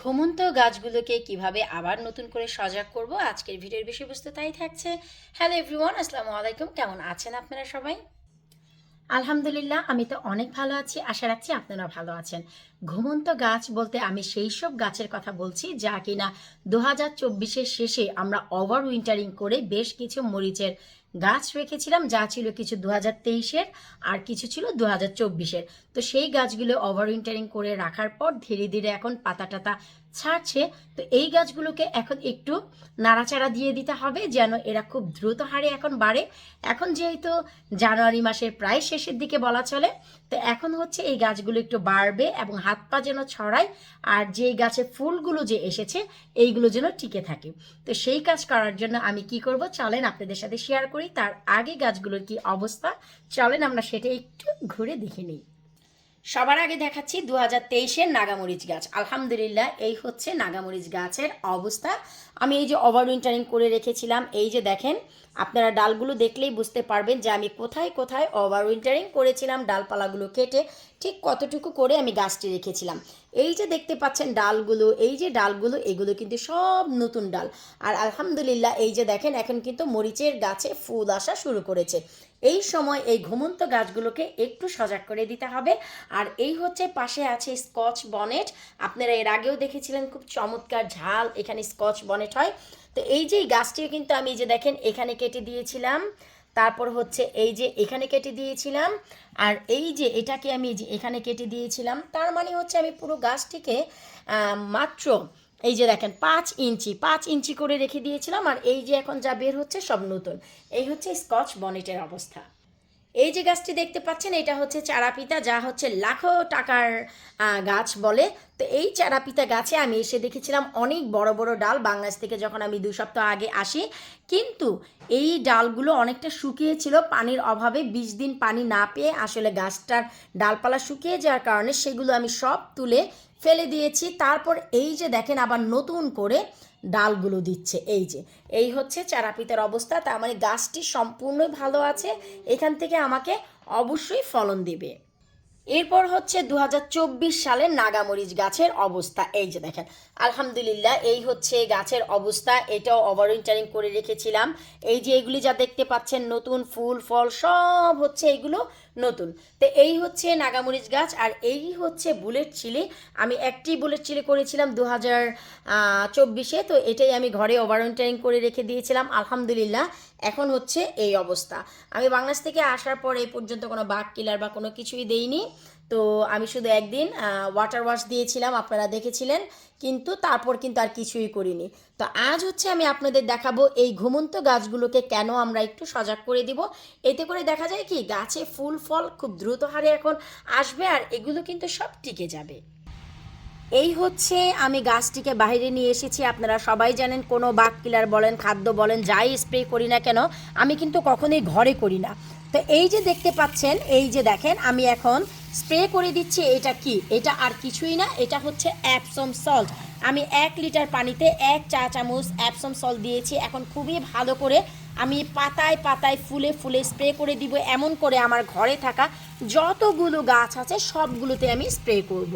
ঘুমন্ত গাছগুলোকে কীভাবে আবার নতুন করে সজাগ করব? আজকের ভিডিওর বিষয়বস্তু তাই থাকছে। হ্যালো এভরিওয়ান আসসালামু আলাইকুম। কেমন আছেন আপনারা সবাই? আলহামদুলিল্লাহ, আমি তো অনেক ভালো আছি। আশা রাখছি আপনারা ভালো আছেন। ঘুমন্ত গাছ বলতে আমি সেই সব গাছের কথা বলছি যা কিনা দু হাজার চব্বিশের শেষে আমরা ওভার উইন্টারিং করে বেশ কিছু মরিচের গাছ রেখেছিলাম, যা ছিল কিছু দু হাজার তেইশের আর কিছু ছিল দু হাজার চব্বিশের। তো সেই গাছগুলো ওভার উইন্টারিং করে রাখার পর ধীরে ধীরে এখন পাতা টাতা ছাড়ছে। তো এই গাছগুলোকে এখন একটু নাড়াচাড়া দিয়ে দিতে হবে যেন এরা খুব দ্রুত হারে এখন বাড়ে। এখন যেহেতু জানুয়ারি মাসের প্রায় শেষের দিকে বলা চলে তো এখন হচ্ছে এই গাছগুলো একটু বাড়বে এবং হাত পা যেন ছড়ায় আর যেই গাছে ফুলগুলো যে এসেছে, এইগুলো যেন টিকে থাকে। তো সেই কাজ করার জন্য আমি কি করব? চলেন আপনাদের সাথে শেয়ার করি, তার আগে গাছগুলোর কি অবস্থা? চলেন আমরা সেটা একটু ঘুরে দেখে নিই। সবার আগে দেখাচ্ছি দু হাজার তেইশের নাগামরিচ গাছ। আলহামদুলিল্লাহ, এই হচ্ছে নাগামরিচ গাছের অবস্থা। আমি এই যে ওভার উইন্টারিং করে রেখেছিলাম, এই যে দেখেন, আপনারা ডালগুলো দেখলেই বুঝতে পারবেন যে আমি কোথায় কোথায় ওভার উইন্টারিং করেছিলাম, ডালপালাগুলো কেটে ঠিক কতটুকু করে আমি গাছটি রেখেছিলাম। এই যে দেখতে পাচ্ছেন ডালগুলো, এই যে ডালগুলো, এগুলো কিন্তু সব নতুন ডাল। আর আলহামদুলিল্লাহ, এই যে দেখেন, এখন কিন্তু মরিচের গাছে ফুল আসা শুরু করেছে। এই সময় এই ঘুমন্ত গাছগুলোকে একটু সজাগ করে দিতে হবে। আর এই হচ্ছে পাশে আছে স্কচ বনেট। আপনারা এর আগেও দেখেছিলেন খুব চমৎকার ঝাল এখানে স্কচ বনেট হয়। তো এই যে গাছটিও কিন্তু আমি যে দেখেন এখানে কেটে দিয়েছিলাম। তারপর হচ্ছে এই যে এখানে কেটে দিয়েছিলাম। আর এই যে এটাকে আমি এখানে কেটে দিয়েছিলাম, তার মানে হচ্ছে আমি পুরো গাছটিকে মাত্র এই যে দেখেন, পাঁচ ইঞ্চি পাঁচ ইঞ্চি করে রেখে দিয়েছিলাম আর এই যে এখন যা বের হচ্ছে সব নতুন। এই হচ্ছে স্কচ বনেটের অবস্থা। এই যে গাছটি দেখতে পাচ্ছেন, এটা হচ্ছে চারাপিতা, যা হচ্ছে লাখো টাকার গাছ বলে। তো এই চারাপিতা গাছে আমি এসে দেখেছিলাম অনেক বড় বড় ডাল বাংলাদেশ থেকে যখন আমি দু সপ্তাহ আগে আসি। কিন্তু এই ডালগুলো অনেকটা শুকিয়েছিল, পানির অভাবে বিশ দিন পানি না পেয়ে আসলে গাছটার ডালপালা শুকিয়ে যাওয়ার কারণে সেগুলো আমি সব তুলে ফেলে দিয়েছি। তারপর এই যে দেখেন আবার নতুন করে ডালগুলো দিচ্ছে, এই যে, এই হচ্ছে চারাপিতার অবস্থা। তার মানে গাছটি সম্পূর্ণই ভালো আছে, এখান থেকে আমাকে অবশ্যই ফলন দিবে। এরপর হচ্ছে দু হাজার চব্বিশ সালে নাগামরিচ গাছের অবস্থা। এই যে দেখেন, আলহামদুলিল্লাহ এই হচ্ছে গাছের অবস্থা, এটাও ওভার উইন্টারিং করে রেখেছিলাম। এই যে এগুলি যা দেখতে পাচ্ছেন, নতুন ফুল, ফল, সব হচ্ছে এগুলো নতুন। তো এই হচ্ছে নাগামরিচ গাছ আর এই হচ্ছে বুলেট চিলি। আমি একটি বুলেট চিলি করেছিলাম দু হাজার চব্বিশে, তো এটাই আমি ঘরে ওভারেন্টাইন করে রেখে দিয়েছিলাম, আলহামদুলিল্লাহ। এখন হচ্ছে এই অবস্থা। আমি বাংলাদেশ থেকে আসার পর এই পর্যন্ত কোনো বাঘ কিলার বা কোনো কিছুই দেইনি। তো আমি শুধু একদিন ওয়াটার ওয়াশ দিয়েছিলাম, আপনারা দেখেছিলেন, কিন্তু তারপর কিন্তু আর কিছুই করিনি। তো আজ হচ্ছে আমি আপনাদের দেখাবো এই ঘুমন্ত গাছগুলোকে কেন আমরা একটু সজাগ করে দিব। এতে করে দেখা যায় কি, গাছে ফুল, ফল খুব দ্রুত হারে এখন আসবে আর এগুলো কিন্তু সব টিকে যাবে। এই হচ্ছে আমি গাছটিকে বাইরে নিয়ে এসেছি। আপনারা সবাই জানেন, কোনো বাগ কিলার বলেন, খাদ্য বলেন, যাই স্প্রে করি না কেন, আমি কিন্তু কখনোই ঘরে করি না। তো এই যে দেখতে পাচ্ছেন, এই যে দেখেন, আমি এখন স্প্রে করে দিচ্ছি, এটা কি এটা আর কিছুই না, এটা হচ্ছে অ্যাপসম সল্ট আমি এক লিটার পানিতে এক চা চামচ অ্যাপসম সল্ট দিয়েছি, এখন খুবই ভালো করে আমি পাতায় পাতায় ফুলে ফুলে স্প্রে করে দিব, এমন করে আমার ঘরে থাকা যতগুলো গাছ আছে সবগুলোতে আমি স্প্রে করব।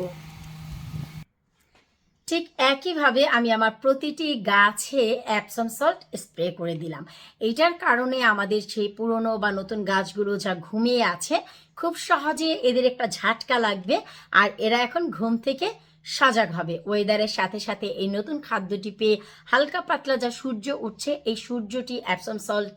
ঠিক একইভাবে আমি আমার প্রতিটি গাছে অ্যাপসম সল্ট স্প্রে করে দিলাম। এইটার কারণে আমাদের সেই পুরনো বা নতুন গাছগুলো যা ঘুমিয়ে আছে, খুব সহজে এদের একটা ঝাটকা লাগবে আর এরা এখন ঘুম থেকে সজাগ হবে। ওয়েদারের সাথে সাথে এই নতুন খাদ্যটি পেয়ে হালকা পাতলা যা সূর্য উঠছে, এই সূর্যটি অ্যাপসম সল্ট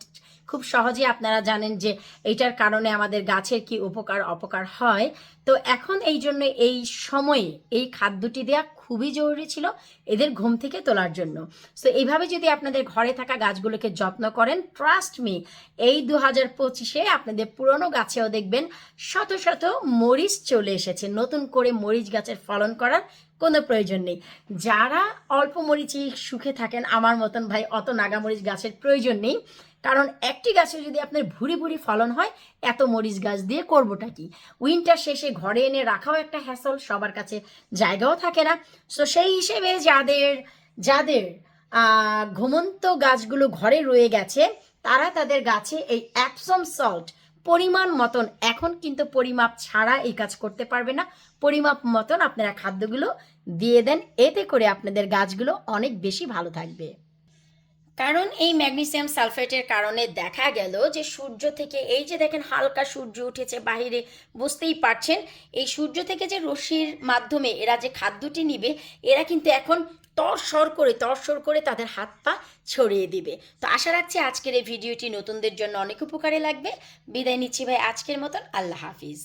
খুব সহজে আপনারা জানেন যে এইটার কারণে আমাদের গাছের কি উপকার, অপকার হয়। তো এখন এই জন্য এই সময়ে এই খাদ্যটি দেওয়া খুবই জরুরি ছিল এদের ঘুম থেকে তোলার জন্য। সো এইভাবে যদি আপনাদের ঘরে থাকা গাছগুলোকে যত্ন করেন ট্রাস্ট মি এই দু হাজার পঁচিশে আপনাদের পুরনো গাছেও দেখবেন শত শত মরিচ চলে এসেছে। নতুন করে মরিচ গাছের ফলন করার কোনো প্রয়োজন নেই। যারা অল্প মরিচই সুখে থাকেন, আমার মতন ভাই, অত নাগামরিচ গাছের প্রয়োজন নেই। কারণ একটি গাছে যদি আপনার ভুরি ভুরি ফলন হয়, এত মরিচ গাছ দিয়ে করবোটা কি? উইন্টার শেষে ঘরে এনে রাখাও একটা হ্যাসল সবার কাছে জায়গাও থাকে না। সো সেই হিসেবে যাদের যাদের ঘুমন্ত গাছগুলো ঘরে রয়ে গেছে, তারা তাদের গাছে এই অ্যাপসম সল্ট পরিমাণ মতন, এখন কিন্তু পরিমাপ ছাড়া এই কাজ করতে পারবে না। পরিমাপ মতন আপনারা খাদ্যগুলো দিয়ে দেন, এতে করে আপনাদের গাছগুলো অনেক বেশি ভালো থাকবে। কারণ এই ম্যাগনেসিয়াম সালফেটের কারণে দেখা গেল যে সূর্য থেকে এই যে দেখেন হালকা সূর্য উঠেছে, বাহিরে বুঝতেই পারছেন, এই সূর্য থেকে যে রশ্মির মাধ্যমে এরা যে খাদ্যটি নিবে, এরা কিন্তু এখন তরসর করে তরসর করে তাদের হাত পা ছড়িয়ে দিবে। তো আশা রাখছি আজকের এই ভিডিওটি নতুনদের জন্য অনেক উপকারে লাগবে। বিদায় নিচ্ছি ভাই আজকের মতন। আল্লাহ হাফিজ।